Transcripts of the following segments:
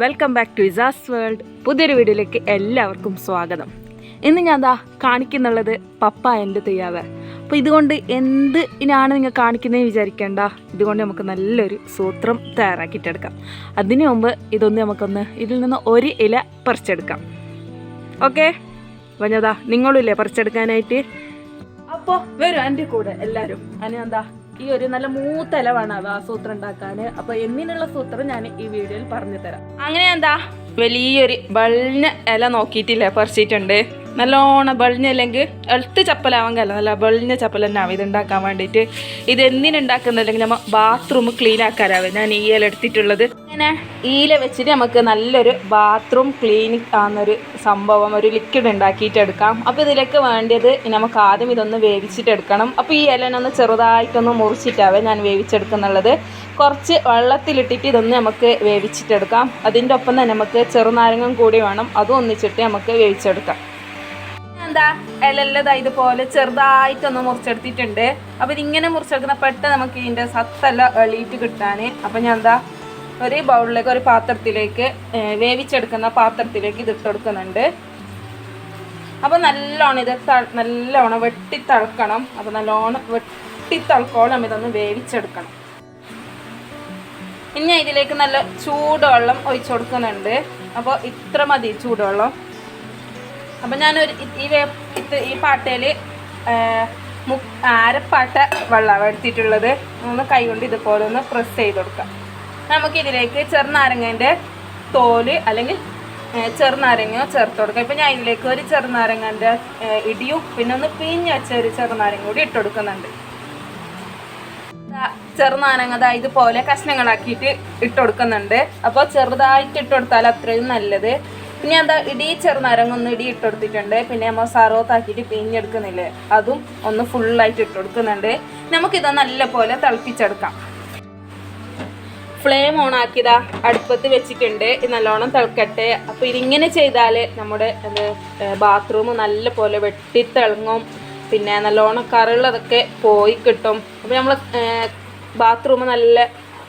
Welcome back to Isa's world പുതിയൊരു വീഡിയോയിലേക്ക് എല്ലാവർക്കും സ്വാഗതം. ഇന്ന് ഞാൻ ദാ കാണിക്കുന്നുള്ളത് പപ്പ എന്റെ തെയ്യാവ്. അപ്പോൾ ഇതുകൊണ്ട് എന്ത് ഇനാണ് നിങ്ങൾ കാണിക്കുന്നതെന്ന് വിചാരിക്കേണ്ട? ഇതുകൊണ്ട് നമുക്ക് നല്ലൊരു സൂത്രം തയ്യാറാക്കിയിട്ടെടുക്കാം. അതിനു മുമ്പ് ഇതൊന്ന് നമുക്കൊന്ന് ഇതിൽ നിന്ന് ഒരു ഇല പറിച്ചെടുക്കാം. ഓക്കെ? പറഞ്ഞതാ നിങ്ങളും ഇല്ലേ പറിച്ചെടുക്കാനായിട്ട്? അപ്പോൾ വരും എന്റെ കൂടെ എല്ലാവരും. അതിന് എന്താ ഈ ഒരു നല്ല മൂത്ത ഇല വേണം ആ സൂത്രം ഉണ്ടാക്കാൻ അപ്പോൾ എന്നിനുള്ള സൂത്രം ഞാൻ ഈ വീഡിയോയിൽ പറഞ്ഞു തരാം. അങ്ങനെ എന്താ? വലിയൊരു ബളിഞ്ഞ ഇല നോക്കിയിട്ടില്ലേ? പറിച്ചിട്ടുണ്ട്. നല്ലോണം ബളിഞ്ഞല്ലെങ്കിൽ എളുത്ത് ചപ്പലാവാൻ കല്ല നല്ല ബളിഞ്ഞ ചപ്പൽ തന്നെ ആവും. ഇത് ഉണ്ടാക്കാൻ വേണ്ടിയിട്ട്. ഇത് എന്തിനുണ്ടാക്കുന്നില്ലെങ്കിൽ നമ്മൾ ബാത്റൂം ക്ലീൻ ആക്കാനാവും ഞാൻ ഈ ഇല എടുത്തിട്ടുള്ളത്. ഇങ്ങനെ ഈല വെച്ചിട്ട് നമുക്ക് നല്ലൊരു ബാത്റൂം ക്ലീനിക് ആകുന്നൊരു സംഭവം ഒരു ലിക്വിഡ് ഉണ്ടാക്കിയിട്ട് എടുക്കാം. അപ്പോൾ ഇതിലേക്ക് വേണ്ടത് നമുക്ക് ആദ്യം ഇതൊന്ന് വേവിച്ചിട്ട് എടുക്കണം. അപ്പോൾ ഈ ഇലനൊന്ന് ചെറുതായിട്ടൊന്ന് മുറിച്ചിട്ടാവേ ഞാൻ വേവിച്ചെടുക്കുന്നുള്ളത്. കുറച്ച് വെള്ളത്തിലിട്ടിട്ട് ഇതൊന്ന് നമുക്ക് വേവിച്ചിട്ടെടുക്കാം അതിന്റെ ഒപ്പം തന്നെ നമുക്ക് ചെറുനാരങ്ങം കൂടി വേണം. അതും ഒന്നിച്ചിട്ട് നമുക്ക് വേവിച്ചെടുക്കാം. എന്താ? ഇലല്ലതാ ഇതുപോലെ ചെറുതായിട്ടൊന്ന് മുറിച്ചെടുത്തിട്ടുണ്ട്. അപ്പോൾ ഇതിങ്ങനെ മുറിച്ചെടുക്കുന്ന പെട്ടെന്ന് നമുക്ക് ഇതിന്റെ സത്തല്ല എളിയിട്ട് കിട്ടാൻ അപ്പോൾ ഞാൻ എന്താ ഒരു ബൗളിലേക്ക് ഒരു പാത്രത്തിലേക്ക് വേവിച്ചെടുക്കുന്ന പാത്രത്തിലേക്ക് ഇത് ഇട്ടെടുക്കുന്നുണ്ട്. അപ്പോൾ നല്ലോണം ഇത് നല്ലോണം വെട്ടി തിളക്കണം. അപ്പോൾ നല്ലോണം വെട്ടി തിളക്കോളം ഇതൊന്ന് വേവിച്ചെടുക്കണം. ഇനി ഇതിലേക്ക് നല്ല ചൂടുവെള്ളം ഒഴിച്ചു കൊടുക്കുന്നുണ്ട് അപ്പോൾ ഇത്ര മതി ചൂടുവെള്ളം. അപ്പം ഞാനൊരു ഈ വേ ഈ പാട്ടയിൽ മു അരപ്പാട്ട വെള്ളമാണ് എടുത്തിട്ടുള്ളത്. ഒന്ന് കൈ കൊണ്ട് ഇതുപോലെ ഒന്ന് പ്രസ് ചെയ്ത് കൊടുക്കാം നമുക്ക് ഇതിലേക്ക് ചെറുനാരങ്ങേന്റെ തോൽ അല്ലെങ്കിൽ ചെറുനാരങ്ങയോ ചേർത്ത് കൊടുക്കുക ഇപ്പം ഞാൻ ഇതിലേക്ക് ഒരു ചെറുനാരങ്ങന്റെ ഇടിയും പിന്നെ ഒന്ന് പിഞ്ഞ് വെച്ച ഒരു ചെറുനാരങ്ങ കൂടി ഇട്ട് കൊടുക്കുന്നുണ്ട് ചെറുനാരങ്ങ ദാ ഇതുപോലെ കഷ്ണങ്ങളാക്കിയിട്ട് ഇട്ട് കൊടുക്കുന്നുണ്ട് അപ്പോൾ ചെറുതായിട്ട് ഇട്ട് കൊടുത്താൽ അത്രയും നല്ലത്. പിന്നെ എന്താ ഇടി ചെറുനാരങ്ങ ഒന്ന് ഇടി ഇട്ട് കൊടുത്തിട്ടുണ്ട് പിന്നെ നമ്മൾ സറോത്താക്കിയിട്ട് പിഞ്ഞെടുക്കുന്നില്ലേ അതും ഒന്ന് ഫുള്ളായിട്ട് ഇട്ട് കൊടുക്കുന്നുണ്ട് നമുക്കിത് നല്ല പോലെ തിളപ്പിച്ചെടുക്കാം. ഫ്ലെയിം ഓൺ ആക്കിയതാ അടുപ്പത്ത് വെച്ചിട്ടുണ്ട്. നല്ലോണം തിളക്കട്ടെ. അപ്പോൾ ഇതിങ്ങനെ ചെയ്താൽ നമ്മുടെ ബാത്റൂം നല്ല പോലെ വെട്ടിത്തിളങ്ങും പിന്നെ നല്ലോണം കറുള്ളതൊക്കെ പോയി കിട്ടും. അപ്പോൾ നമ്മൾ ബാത്റൂം നല്ല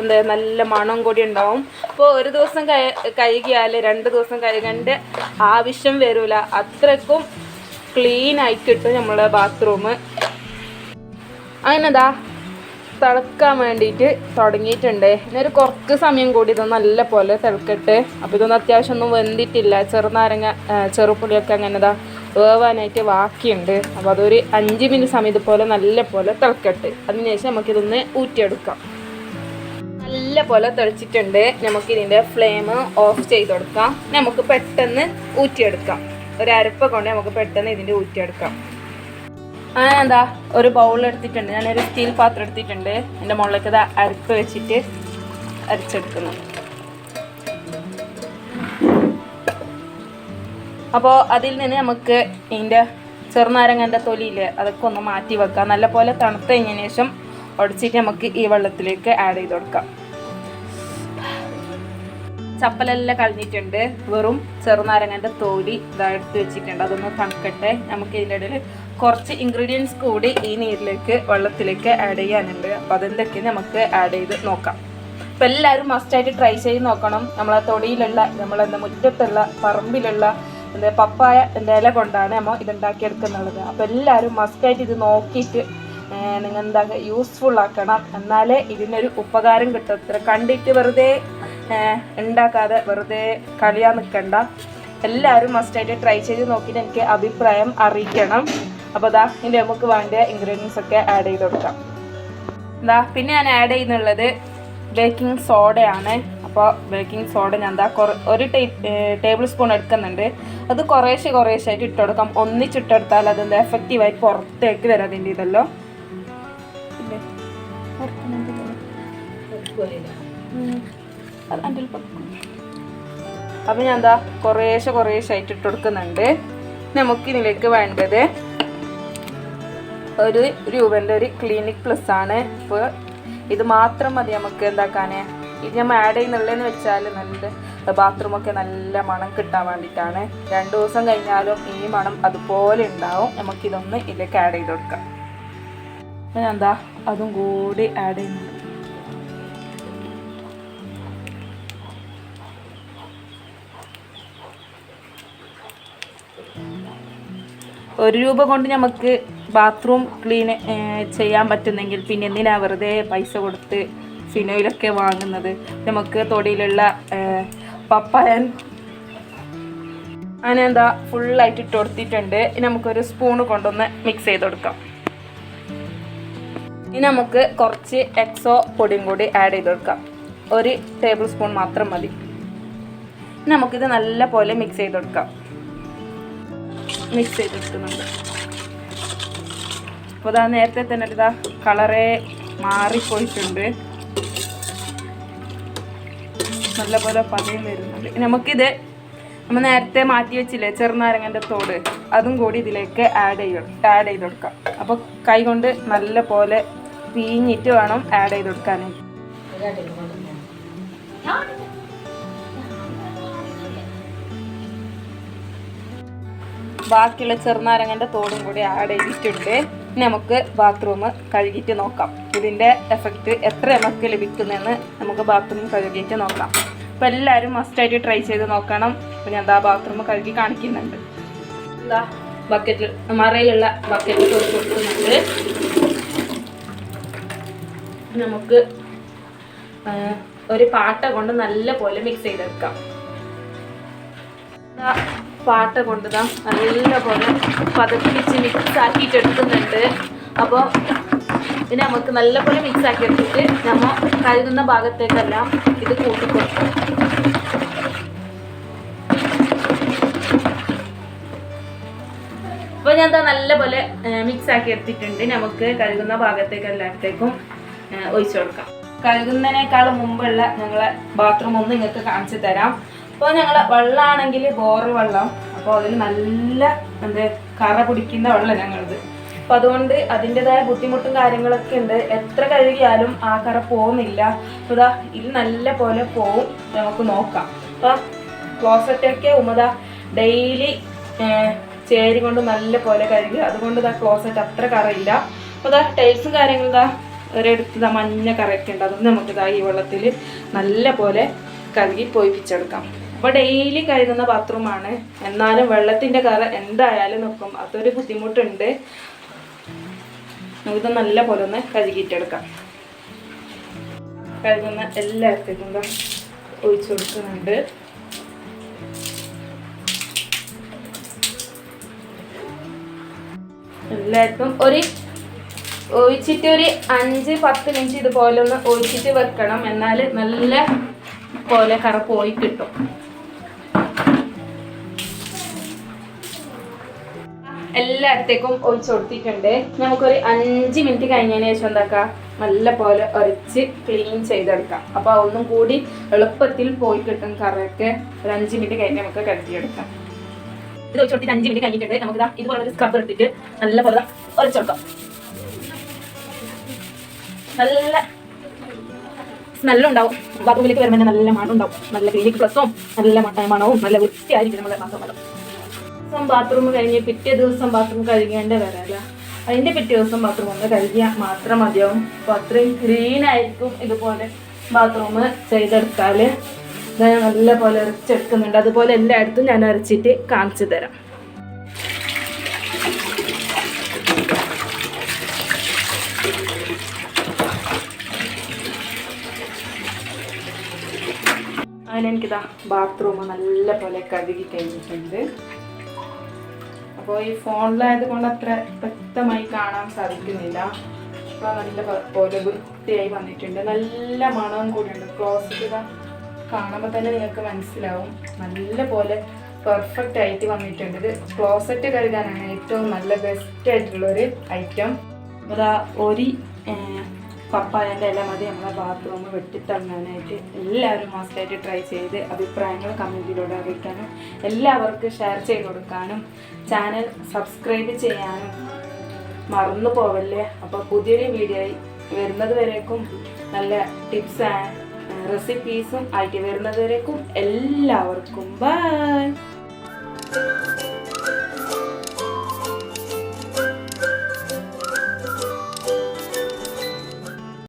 എന്താ നല്ല മണം കൂടി ഉണ്ടാവും. അപ്പോൾ ഒരു ദിവസം കൈ കഴുകിയാൽ രണ്ട് ദിവസം കഴുകേണ്ട ആവശ്യം വരില്ല അത്രക്കും ക്ലീൻ ആയി കിട്ടും നമ്മളെ ബാത്റൂം അങ്ങനെതാ തിളക്കാൻ വേണ്ടിയിട്ട് തുടങ്ങിയിട്ടുണ്ട്. ഇനി ഒരു കുറച്ച് സമയം കൂടി ഇത് നല്ല പോലെ തിളക്കട്ടെ. അപ്പോൾ ഇതൊന്നും അത്യാവശ്യം ഒന്നും വെന്തിട്ടില്ല. ചെറുനാരങ്ങ ചെറുപുളിയൊക്കെ അങ്ങനെ ഇതാ വേവാനായിട്ട് ബാക്കിയുണ്ട്. അപ്പോൾ അതൊരു അഞ്ച് മിനിറ്റ് സമയം ഇതുപോലെ നല്ല പോലെ തിളക്കട്ടെ. അതിനുശേഷം നമുക്കിതൊന്ന് ഊറ്റിയെടുക്കാം. നല്ല പോലെ തിളച്ചിട്ടുണ്ട്. നമുക്ക് ഇതിന്റെ ഫ്ലെയിം ഓഫ് ചെയ്ത് കൊടുക്കാം. നമുക്ക് പെട്ടെന്ന് ഊറ്റിയെടുക്കാം. ഒരു അരപ്പ കൊണ്ട് നമുക്ക് പെട്ടെന്ന് ഇതിന്റെ ഊറ്റിയെടുക്കാം. അങ്ങനെ എന്താ ഒരു ബൗൾ എടുത്തിട്ടുണ്ട്. ഞാനൊരു സ്റ്റീൽ പാത്രം എടുത്തിട്ടുണ്ട്. എന്റെ മുകളിലേക്ക് ഇത് അരപ്പ് വെച്ചിട്ട് അരച്ചെടുക്കുന്നു. അപ്പോൾ അതിൽ നിന്ന് നമുക്ക് ഇതിന്റെ ചെറുനാരങ്ങന്റെ തൊലിയില്ലേ അതൊക്കെ ഒന്ന് മാറ്റി വെക്കാം. നല്ല പോലെ തണുത്ത് കഴിഞ്ഞതിന് ശേഷം ഉടച്ചിട്ട് നമുക്ക് ഈ വെള്ളത്തിലേക്ക് ആഡ് ചെയ്ത് കൊടുക്കാം. ചപ്പലെല്ലാം കളഞ്ഞിട്ടുണ്ട്. വെറും ചെറുനാരങ്ങന്റെ തോലി ഇതാ എടുത്ത് വെച്ചിട്ടുണ്ട്. അതൊന്ന് തണുക്കട്ടെ. നമുക്ക് ഇതിന്റെ ഇടയിൽ കുറച്ച് ഇൻഗ്രീഡിയൻസ് കൂടി ഈ നീരിലേക്ക് വെള്ളത്തിലേക്ക് ആഡ് ചെയ്യാനുണ്ട്. അപ്പോൾ അതെന്തൊക്കെ നമുക്ക് ആഡ് ചെയ്ത് നോക്കാം. അപ്പോൾ എല്ലാവരും മസ്റ്റായിട്ട് ട്രൈ ചെയ്ത് നോക്കണം. നമ്മളെ തൊടിയിലുള്ള നമ്മളെന്താ മുറ്റത്തുള്ള പറമ്പിലുള്ള എന്താ പപ്പായ എന്റെ ഇല കൊണ്ടാണ് നമ്മൾ ഇതുണ്ടാക്കിയെടുക്കുന്നുള്ളത് അപ്പോൾ എല്ലാവരും മസ്റ്റായിട്ട് ഇത് നോക്കിയിട്ട് നിങ്ങൾ എന്താ യൂസ്ഫുൾ ആക്കണം. എന്നാലേ ഇതിനൊരു ഉപകാരം കിട്ടത്ര കണ്ടിട്ട് വെറുതെ ഉണ്ടാക്കാതെ വെറുതെ കളിയാൻ നിൽക്കണ്ട എല്ലാവരും മസ്റ്റായിട്ട് ട്രൈ ചെയ്ത് നോക്കിയിട്ട് എനിക്ക് അഭിപ്രായം അറിയിക്കണം. അപ്പോൾ ദാ ഇതിന്റെ നമുക്ക് വേണ്ട ഇൻഗ്രീഡിയൻസ് ഒക്കെ ആഡ് ചെയ്ത് കൊടുക്കാം. എന്താ പിന്നെ ഞാൻ ആഡ് ചെയ്യുന്നുള്ളത് ബേക്കിംഗ് സോഡയാണ് അപ്പോൾ ബേക്കിംഗ് സോഡ ഞാൻ എന്താ കുറ ഒരു ടേ ടേബിൾ സ്പൂൺ എടുക്കുന്നുണ്ട്. അത് കുറേശ്ശെ കുറേശ്ശെ ആയിട്ട് ഇട്ട് കൊടുക്കാം. ഒന്നിച്ചിട്ടെടുത്താൽ അതെന്താ എഫക്റ്റീവായി പുറത്തേക്ക് വരാം അതിന്റെ ഇതല്ലോ. അത് അതിൽ അപ്പം ഞാൻ എന്താ കുറേശ്ശെ കുറേശ്ശെ ആയിട്ട് ഇട്ട് കൊടുക്കുന്നുണ്ട്. നമുക്ക് ഇതിലേക്ക് വേണ്ടത് ഒരു രൂപന്റെ ഒരു ക്ലിനിക് പ്ലസ് ആണ്. ഇപ്പോൾ ഇത് മാത്രം മതി നമുക്ക് എന്താക്കാനേ? ഇത് നമ്മൾ ആഡ് ചെയ്യുന്നുള്ളതെന്ന് വെച്ചാൽ നല്ല ബാത്റൂമൊക്കെ നല്ല മണം കിട്ടാൻ വേണ്ടിയിട്ടാണ് രണ്ട് ദിവസം കഴിഞ്ഞാലും ഈ മണം അതുപോലെ ഉണ്ടാവും. നമുക്കിതൊന്ന് ഇതിലേക്ക് ആഡ് ചെയ്ത് കൊടുക്കാം. ഞാൻ എന്താ അതും കൂടി ആഡ് ചെയ്യുന്നുണ്ട്. ഒരു രൂപ കൊണ്ട് നമുക്ക് ബാത്റൂം ക്ലീൻ ചെയ്യാൻ പറ്റുന്നെങ്കിൽ പിന്നെ എന്തിനാ വെറുതെ പൈസ കൊടുത്ത് ഫിനോയിലൊക്കെ വാങ്ങുന്നത്? നമുക്ക് തൊടിയിലുള്ള പപ്പായൻ അങ്ങനെ എന്താ ഫുള്ളായിട്ട് ഇട്ട് കൊടുത്തിട്ടുണ്ട്. ഇനി നമുക്കൊരു സ്പൂണ് കൊണ്ടൊന്ന് മിക്സ് ചെയ്ത് കൊടുക്കാം. ഇനി നമുക്ക് കുറച്ച് എക്സോ പൊടിയും കൂടി ആഡ് ചെയ്ത് കൊടുക്കാം. ഒരു ടേബിൾ സ്പൂൺ മാത്രം മതി. നമുക്കിത് നല്ല പോലെ മിക്സ് ചെയ്ത് കൊടുക്കാം. മിക്സ് ചെയ്ത് കൊടുക്കുന്നുണ്ട് അപ്പോൾ ഇതാ നേരത്തെ തന്നെ ഇതാ കളറേ മാറിപ്പോയിട്ടുണ്ട്. നല്ല പോലെ പതയും വരുന്നുണ്ട്. നമുക്കിത് നമ്മൾ നേരത്തെ മാറ്റി വെച്ചില്ലേ ചെറുനാരങ്ങന്റെ തോട് അതും കൂടി ഇതിലേക്ക് ആഡ് ചെയ്യും ആഡ് ചെയ്ത് കൊടുക്കാം. അപ്പോൾ കൈ കൊണ്ട് നല്ല പോലെ പിഴിഞ്ഞിട്ട് വേണം ആഡ് ചെയ്ത് കൊടുക്കാനായിട്ട്. ബാക്കിയുള്ള ചെറുനാരങ്ങന്റെ തോടും കൂടി ആഡ് ചെയ്തിട്ടുണ്ട്. ഇനി നമുക്ക് ബാത്റൂം കഴുകിയിട്ട് നോക്കാം. ഇതിന്റെ എഫക്റ്റ് എത്ര നമുക്ക് ലഭിക്കുന്നതെന്ന് നമുക്ക് ബാത്റൂം കഴുകിയിട്ട് നോക്കാം. അപ്പോൾ എല്ലാവരും മസ്റ്റായിട്ട് ട്രൈ ചെയ്ത് നോക്കണം. അപ്പോൾ ഞാൻ എന്താ ബാത്റൂം കഴുകി കാണിക്കുന്നുണ്ട്. ബക്കറ്റിൽ മറയിലുള്ള ബക്കറ്റിൽ കൊടുക്കുന്നുണ്ട്. നമുക്ക് ഒരു പാട്ട കൊണ്ട് നല്ല പോലെ മിക്സ് ചെയ്തെടുക്കാം പാട്ട കൊണ്ടുതാം ദാ നല്ല പോലെ പതപ്പിച്ച് മിക്സ് ആക്കിയിട്ട് എടുക്കുന്നുണ്ട് അപ്പോൾ ഇത് നമുക്ക് നല്ല പോലെ മിക്സ് ആക്കി എടുത്തിട്ട് നമ്മൾ കഴുകുന്ന ഭാഗത്തേക്കെല്ലാം ഇത് കൂട്ടിക്കൊടുക്കും. അപ്പോൾ ഞാൻ എന്താ നല്ല പോലെ മിക്സ് ആക്കി എടുത്തിട്ടുണ്ട് നമുക്ക് കഴുകുന്ന ഭാഗത്തേക്ക് എല്ലാത്തേക്കും ഒഴിച്ചു കൊടുക്കാം. കഴുകുന്നതിനേക്കാൾ മുമ്പുള്ള ഞങ്ങളെ ബാത്റൂം ഒന്ന് നിങ്ങൾക്ക് കാണിച്ചു തരാം. അപ്പോൾ ഞങ്ങൾ വെള്ളമാണെങ്കിൽ ബോറ് വെള്ളം. അപ്പോൾ അതിൽ നല്ല എന്ത് കറ പിടിക്കുന്ന വെള്ളം ഞങ്ങളത്. അപ്പോൾ അതുകൊണ്ട് അതിന്റെതായ ബുദ്ധിമുട്ടും കാര്യങ്ങളൊക്കെ ഉണ്ട്. എത്ര കഴുകിയാലും ആ കറ പോകുന്നില്ല. അപ്പോൾ ഇതാ ഇത് നല്ല പോലെ പോവും. നമുക്ക് നോക്കാം. അപ്പോൾ ക്ലോസറ്റൊക്കെ ഉമ്മത ഡെയിലി ചേരി കൊണ്ട് നല്ല പോലെ കഴുകി. അതുകൊണ്ട് ഇതാ ക്ലോസറ്റ് അത്ര കറയില്ല. അപ്പോൾ ഇതാ ടൈൽസും കാര്യങ്ങളും ഇതാ ഒരിടത്ത് ഇതാ മഞ്ഞ കറയൊക്കെ ഉണ്ട്. അതൊന്നും നമുക്ക് ഇതാ ഈ വെള്ളത്തിൽ നല്ല പോലെ കഴുകി പോയിപ്പിച്ചെടുക്കാം. അപ്പോൾ ഡെയിലി കഴുകുന്ന ബാത്റൂമാണ് എന്നാലും വെള്ളത്തിന്റെ കറ എന്തായാലും നിൽക്കും അതൊരു ബുദ്ധിമുട്ടുണ്ട്. നമുക്കിത് നല്ല പോലെ ഒന്ന് കഴുകിയിട്ടെടുക്കാം. കഴുകുന്ന എല്ലായിടത്തേക്കും ഒഴിച്ചു കൊടുക്കുന്നുണ്ട്. എല്ലാവർക്കും ഒരു ഒഴിച്ചിട്ട് ഒരു അഞ്ച് പത്ത് മിനിറ്റ് ഇതുപോലെ ഒന്ന് ഒഴിച്ചിട്ട് വെക്കണം. എന്നാൽ നല്ല പോലെ കറ പോയി കിട്ടും. എല്ലായിടത്തേക്കും ഒഴിച്ചു കൊടുത്തിട്ടുണ്ട് നമുക്കൊരു അഞ്ച് മിനിറ്റ് കഴിഞ്ഞതിന് ശേഷം എന്താക്കാം? നല്ല പോലെ ഉരച്ച് ക്ലീൻ ചെയ്തെടുക്കാം. അപ്പോൾ ഒന്നും കൂടി എളുപ്പത്തിൽ പോയി കിട്ടും കറയൊക്കെ. ഒരു അഞ്ച് മിനിറ്റ് കഴിഞ്ഞ് നമുക്ക് കരുതിയെടുക്കാം. ഇത് ഒഴിച്ചു കൊടുത്തിട്ട് അഞ്ച് മിനിറ്റ് കഴിഞ്ഞിട്ടുണ്ട്. നമുക്ക് ഇതുപോലെ ഒരു സ്ക്രബ് എടുത്തിട്ട് നല്ല പോലെ ഉരച്ചെടുക്കാം നല്ല സ്മെല്ലും ഉണ്ടാവും. ബാത്റൂമിലേക്ക് വരുമ്പോൾ നല്ല മണം ഉണ്ടാവും നല്ല ക്ലീനിക് പ്ലസും നല്ല മണവും നല്ല വൃത്തിയായിരിക്കും നമ്മുടെ ബാത്റൂം ദിവസം ബാത്റൂം കഴിഞ്ഞ് പിറ്റേ ദിവസം ബാത്റൂം കഴുകേണ്ട വരാല്ല അതിന്റെ പിറ്റേ ദിവസം ബാത്റൂം ഒന്ന് കഴുകിയാൽ മാത്രം മതിയാവും. അപ്പോൾ അത്രയും ക്ലീൻ ആയിരിക്കും ഇതുപോലെ ബാത്റൂം ഞാൻ നല്ല പോലെ അരച്ചെടുക്കുന്നുണ്ട്. അതുപോലെ എല്ലായിടത്തും ഞാൻ അരച്ചിട്ട് കാണിച്ചു തരാം. അതിനെനിക്കിതാ ബാത്റൂം നല്ല പോലെ കഴുകി കഴിഞ്ഞിട്ടുണ്ട്. അപ്പോൾ ഈ ഫോണിലായത് കൊണ്ട് അത്ര വ്യക്തമായി കാണാൻ സാധിക്കുന്നില്ല. അപ്പോൾ നല്ല പോലെ വൃത്തിയായി വന്നിട്ടുണ്ട്. നല്ല മണവും കൂടിയുണ്ട്. ക്ലോസ് ചെയ്ത കാണുമ്പോൾ തന്നെ നിങ്ങൾക്ക് മനസ്സിലാവും. നല്ല പോലെ പെർഫെക്റ്റ് ആയിട്ട് വന്നിട്ടുണ്ട്. ഇത് ക്ലോസറ്റ് കരുതാനാണ് ഏറ്റവും നല്ല ബെസ്റ്റ് ആയിട്ടുള്ള ഒരു ഐറ്റം ഒരു പപ്പായന്റെ ഇല മതി നമ്മളെ ബാത്റൂം വെട്ടിത്തള്ളാനായിട്ട് എല്ലാവരും മസ്റ്റായിട്ട് ട്രൈ ചെയ്ത് അഭിപ്രായങ്ങൾ കമന്റിലൂടെ അറിയിക്കാനും എല്ലാവർക്കും ഷെയർ ചെയ്ത് കൊടുക്കാനും ചാനൽ സബ്സ്ക്രൈബ് ചെയ്യാനും മറന്നു പോവല്ലേ? അപ്പോൾ പുതിയൊരു വീഡിയോ വരുന്നത് വരേക്കും നല്ല ടിപ്സ് ആൻഡ് റെസിപ്പീസും ആയിട്ട് വരുന്നത് വരേക്കും. എല്ലാവർക്കും ബൈ